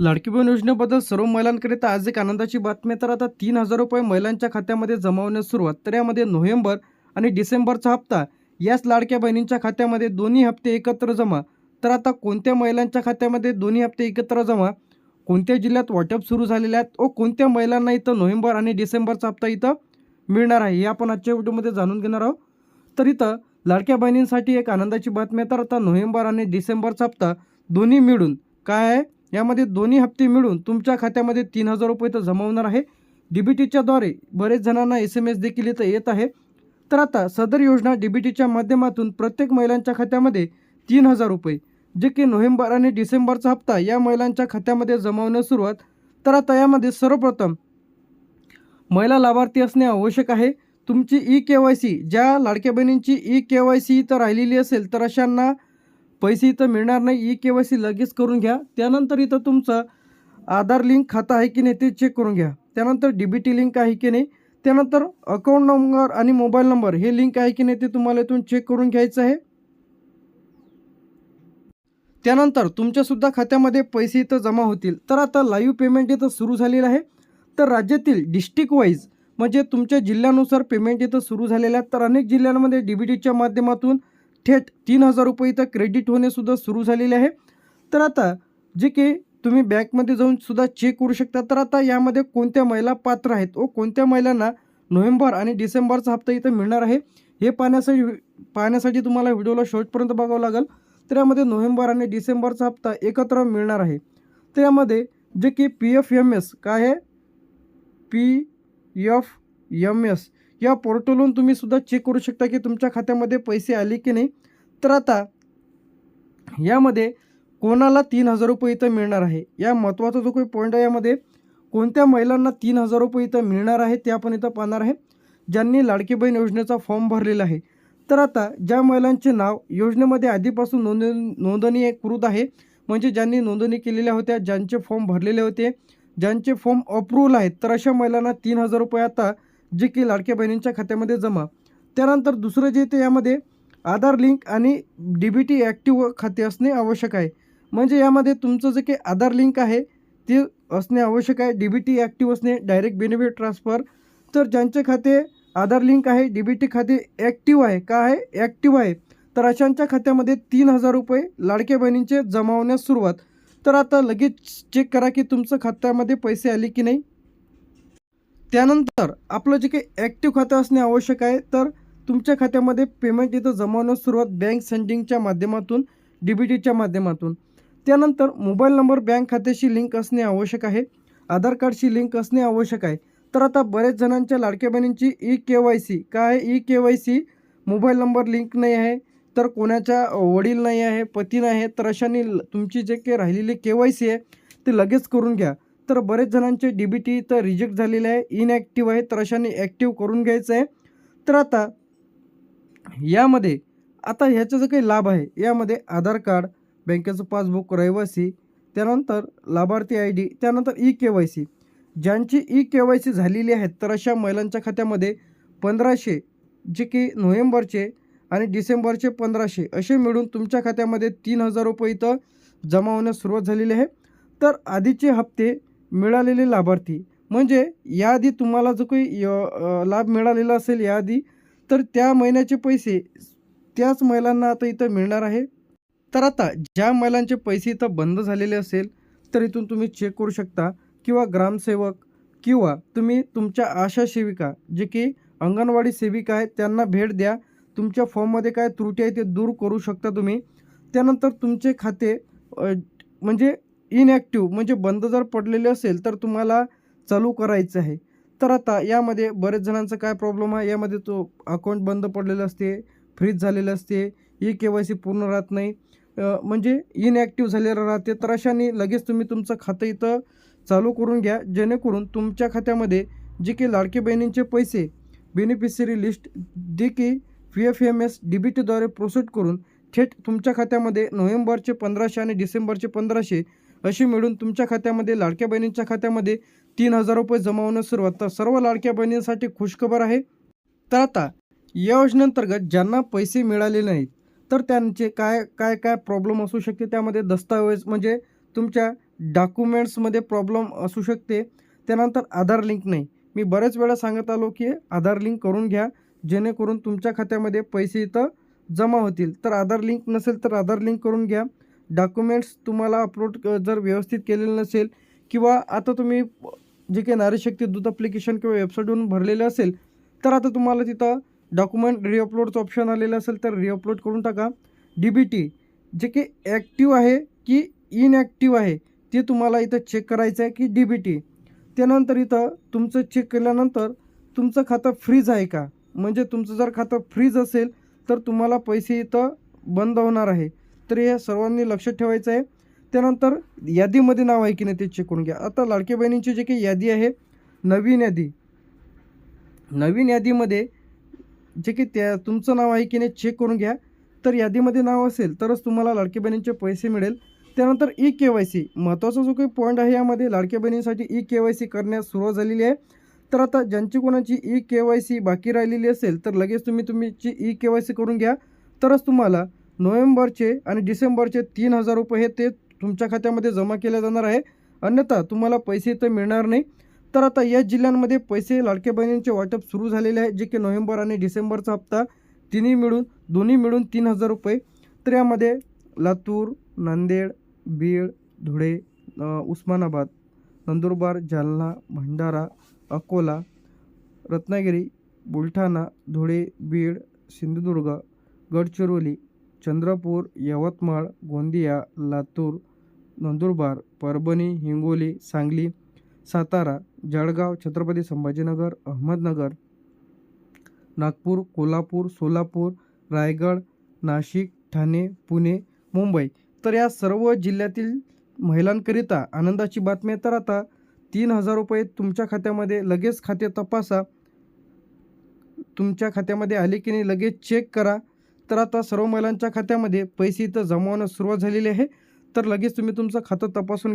लाडकी बहीण योजनेबद्दल सर्व महिलांकरिता आज एक आनंदाची बातमी तर आता तीन हजार रुपये महिलांच्या खात्यामध्ये जमा होण्यास सुरुवात. तर यामध्ये नोव्हेंबर आणि डिसेंबरचा हप्ता याच लाडक्या बहिणींच्या खात्यामध्ये दोन्ही हप्ते एकत्र जमा. तर आता कोणत्या महिलांच्या खात्यामध्ये दोन्ही हप्ते एकत्र जमा? कोणत्या जिल्ह्यात वाटप सुरू झालेले आहेत? व कोणत्या महिलांना इथं नोव्हेंबर आणि डिसेंबरचा हप्ता इथं मिळणार आहे? हे आपण आजच्या व्हिडिओमध्ये जाणून घेणार आहोत. तर इथं लाडक्या बहिणींसाठी एक आनंदाची बातमी तर आता नोव्हेंबर आणि डिसेंबरचा हप्ता दोन्ही मिळून काय आहे? यामध्ये दोन्ही हप्ते मिळून तुमच्या खात्यामध्ये तीन हजार रुपये तर जमवणार आहे. डी बी टीच्याद्वारे बरेच जणांना एस एम एस देखील इथं येत आहे. तर आता सदर योजना डी बी टीच्या माध्यमातून प्रत्येक महिलांच्या खात्यामध्ये तीन हजार रुपये जे की नोव्हेंबर आणि डिसेंबरचा हप्ता या महिलांच्या खात्यामध्ये जमा सुरुवात. तर आता यामध्ये सर्वप्रथम महिला लाभार्थी असणे आवश्यक आहे. तुमची ई के वाय सी ज्या लाडक्या बहिणींची ई के वाय सी इथं राहिलेली असेल तर अशांना पैसे इथं मिळणार नाही ई के वाय सी लगेच करून घ्या. त्यानंतर इथं तुमचं आधार लिंक खातं आहे की नाही ते चेक करून घ्या. त्यानंतर डी बी टी लिंक आहे की नाही त्यानंतर अकाउंट नंबर आणि मोबाईल नंबर हे लिंक आहे की नाही ते तुम्हाला इथून चेक करून घ्यायचं आहे. त्यानंतर तुमच्यासुद्धा खात्यामध्ये पैसे इथं जमा होतील. तर आता लाईव्ह पेमेंट इथं सुरू झालेलं आहे. तर राज्यातील डिस्ट्रिक्ट वाईज म्हणजे तुमच्या जिल्ह्यानुसार पेमेंट इथं सुरू झालेलं आहे तर अनेक जिल्ह्यांमध्ये डी बी टीच्या माध्यमातून थेट तीन हजार रुपये इथं क्रेडिट होणेसुद्धा सुरू झालेले आहे. तर आता जे की तुम्ही बँकमध्ये जाऊन सुद्धा चेक करू शकता. तर आता यामध्ये कोणत्या महिला पात्र आहेत? व कोणत्या महिलांना नोव्हेंबर आणि डिसेंबरचा हप्ता इथं मिळणार आहे? हे पाहण्यासाठी पाहण्यासाठी तुम्हाला व्हिडिओला शेवटपर्यंत बघावं लागेल. तर यामध्ये नोव्हेंबर आणि डिसेंबरचा हप्ता एकत्र मिळणार आहे. तर यामध्ये जे की पी एफ एम एस काय आहे? पी एफ एम एस या पोर्टलवरून तुम्ही सुद्धा चेक करू शकता की तुमच्या खात्यामध्ये पैसे आले की नाही. तर आता यामध्ये कोणाला तीन हजार रुपये इथं मिळणार आहे? या महत्त्वाचा जो काही पॉईंट आहे यामध्ये कोणत्या महिलांना तीन हजार रुपये इथं मिळणार आहे ते आपण इथं पाहणार आहे. ज्यांनी लाडकी बहीण योजनेचा फॉर्म भरलेला आहे. तर आता ज्या महिलांचे नाव योजनेमध्ये आधीपासून नोंद नोंदणीकृत आहे म्हणजे ज्यांनी नोंदणी केलेल्या होत्या ज्यांचे फॉर्म भरलेले होते ज्यांचे फॉर्म अप्रूव्हल आहेत तर अशा महिलांना तीन हजार रुपये आता जे की लाडक्या बहिणींच्या खात्यामध्ये जमा. त्यानंतर दुसरं जे ते यामध्ये आधार लिंक आणि डी बी टी ॲक्टिव्ह खाते असणे आवश्यक आहे. म्हणजे यामध्ये तुमचं जे काही आधार लिंक आहे ते असणे आवश्यक आहे. डी बी टी ॲक्टिव्ह असणे डायरेक्ट बेनिफिट ट्रान्सफर. तर ज्यांचे खाते आधार लिंक आहे डी बी टी खाते ॲक्टिव्ह आहे का आहे? ॲक्टिव्ह आहे. तर अशांच्या खात्यामध्ये तीन हजार रुपये लाडक्या बहिणींचे जमा होण्यास सुरुवात. तर आता लगेच चेक करा की तुमचं खात्यामध्ये पैसे आले की नाही. त्यानंतर आपलं जे काही ॲक्टिव्ह खातं असणे आवश्यक आहे तर तुमच्या खात्यामध्ये पेमेंट इथं जमा होण्यास सुरुवात बँक सेंडिंगच्या माध्यमातून डी बी टीच्या माध्यमातून. त्यानंतर मोबाईल नंबर बँक खात्याशी लिंक असणे आवश्यक आहे आधार कार्डशी लिंक असणे आवश्यक आहे. तर आता बरेच जणांच्या लाडक्या बहिणींची ई के वाय सी काय E K Y C mobile number link नाही आहे तर कोणाच्या वडील नाही आहे पती नाही आहे तर अशाने तुमची जे काही राहिलेली के वाय सी आहे ते लगेच करून घ्या. तर बरेच जणांचे डी बी टी तर रिजेक्ट झालेले आहे. इनॲक्टिव्ह आहे. तर अशांनी ॲक्टिव्ह करून घ्यायचं आहे. तर आता यामध्ये आता ह्याचा जो काही लाभ आहे यामध्ये आधार कार्ड बँकेचं पासबुक रहिवासी त्यानंतर लाभार्थी आय डी त्यानंतर ई के वाय सी. ज्यांची ई के वाय सी झालेली आहेत तर अशा महिलांच्या खात्यामध्ये पंधराशे जे की नोव्हेंबरचे आणि डिसेंबरचे पंधराशे असे मिळून तुमच्या खात्यामध्ये तीन हजार रुपये इथं जमा होण्यास सुरुवात झालेली आहे. तर आधीचे हप्ते मिळालेले लाभार्थी. म्हणजे याआधी तुम्हाला जो काही य- लाभ मिळालेला असेल याआधी तर त्या महिन्याचे पैसे त्याच महिलांना आता इथं मिळणार आहे. तर आता ज्या महिलांचे पैसे इथं बंद झालेले असेल तर इथून तुम्ही चेक करू शकता. किंवा ग्रामसेवक किंवा तुम्ही तुमच्या आशा सेविका जे की अंगणवाडी सेविका आहेत त्यांना भेट द्या. तुमच्या फॉर्ममध्ये काय त्रुटी आहे ते दूर करू शकता तुम्ही. त्यानंतर तुमचे खाते म्हणजे इनॲक्टिव्ह म्हणजे बंद जर पडलेले असेल तर तुम्हाला चालू करायचं आहे. तर आता यामध्ये बरेच जणांचा काय प्रॉब्लेम आहे? यामध्ये तो अकाउंट बंद पडलेलं असते फ्रीज झालेलं असते ई के वाय सी पूर्ण राहत नाही. म्हणजे इनॲक्टिव्ह झालेलं राहते. तर अशाने लगेच तुम्ही तुमचं खातं इथं चालू करून घ्या. जेणेकरून तुमच्या खात्यामध्ये जे की लाडके बहिणींचे पैसे बेनिफिशरी लिस्ट जे की P F M S D B टीद्वारे processed करून थेट तुमच्या खात्यामध्ये नोव्हेंबरचे पंधराशे आणि डिसेंबरचे पंधराशे अशी मिळून तुमच्या खात्यामध्ये लाडक्या बहिणींच्या खात्यामध्ये तीन हजार रुपये जमा होण्यास सुरुवात. तर सर्व लाडक्या बहिणींसाठी खुशखबर आहे. तर आता या योजनेअंतर्गत ज्यांना पैसे मिळाले नाहीत तर त्यांचे काय काय काय प्रॉब्लेम असू शकते? त्यामध्ये दस्तावेज म्हणजे तुमच्या डॉक्युमेंट्समध्ये प्रॉब्लेम असू शकते. त्यानंतर आधार लिंक नाही. मी बऱ्याच वेळा सांगत आलो की आधार लिंक करून घ्या. जेणेकरून तुमच्या खात्यामध्ये पैसे इथं जमा होतील. तर आधार लिंक नसेल तर आधार लिंक करून घ्या. डॉक्युमेंट्स तुम्हाला अपलोड जर व्यवस्थित केलेलं नसेल किंवा आता तुम्ही जे काही नारीशक्ती दूध दूत अप्लिकेशन किंवा वेबसाईटवरून भरलेलं असेल तर आता तुम्हाला तिथं डॉक्युमेंट रिअपलोडचं ऑप्शन आलेलं असेल तर रिअपलोड करून टाका. डी बी टी जे की ॲक्टिव्ह आहे की इनॲक्टिव्ह आहे ते तुम्हाला इथं चेक करायचं आहे की डी बी टी त्यानंतर इथं तुमचं चेक केल्यानंतर तुमचं खातं फ्रीज आहे का? म्हणजे तुमचं जर खातं फ्रीज असेल तर तुम्हाला पैसे इथं बंद होणार आहे. तर हे सर्वांनी लक्षात ठेवायचं आहे. त्यानंतर यादीमध्ये नाव आहे की नाही ते चेक करून घ्या. आता लाडक्या बहिणींची जे काही यादी आहे नवीन यादी. नवीन यादीमध्ये जे की त्या तुमचं नाव आहे की नाही चेक करून घ्या. तर यादीमध्ये नाव असेल तरच तुम्हाला लाडक्या बहिणींचे पैसे मिळेल. त्यानंतर ई के वाय सी महत्त्वाचा जो काही पॉईंट आहे यामध्ये लाडक्या बहिणींसाठी ई के वाय सी करण्यास सुरुवात झालेली आहे. तर आता ज्यांची कोणाची ई के वाय सी बाकी राहिलेली असेल तर लगेच तुम्ही तुमची ई के वाय सी करून घ्या. तरच तुम्हाला नोव्हेंबरचे आणि डिसेंबरचे तीन हजार रुपये हे ते तुमच्या खात्यामध्ये जमा केले जाणार आहे. अन्यथा तुम्हाला पैसे तर मिळणार नाही. तर आता या जिल्ह्यांमध्ये पैसे लाडके बहिणींचे वाटप सुरू झालेले आहे जे की नोव्हेंबर आणि डिसेंबरचा हप्ता. तिन्ही मिळून दोन्ही मिळून तीन हजार रुपये. तर यामध्ये लातूर नांदेड बीड धुळे उस्मानाबाद नंदुरबार जालना भंडारा अकोला रत्नागिरी बुलढाणा धुळे बीड सिंधुदुर्ग गडचिरोली चंद्रपूर यवतमाळ गोंदिया लातूर नंदुरबार परभणी हिंगोली सांगली सातारा जळगाव छत्रपती संभाजीनगर अहमदनगर नागपूर कोल्हापूर सोलापूर रायगड नाशिक ठाणे पुणे मुंबई. तर या सर्व जिल्ह्यातील महिलांकरिता आनंदाची बातमी तर आता तीन हजार रुपये तुमच्या खात्यामध्ये लगेच खाते तपासा. तुमच्या खात्यामध्ये आले की नाही लगेच चेक करा. तर आता सर्व महिलांच्या खात्यामध्ये पैसे इथं जमावणं सुरुवात झालेली आहे. तर लगेच तुम्ही तुमचं खातं तपासून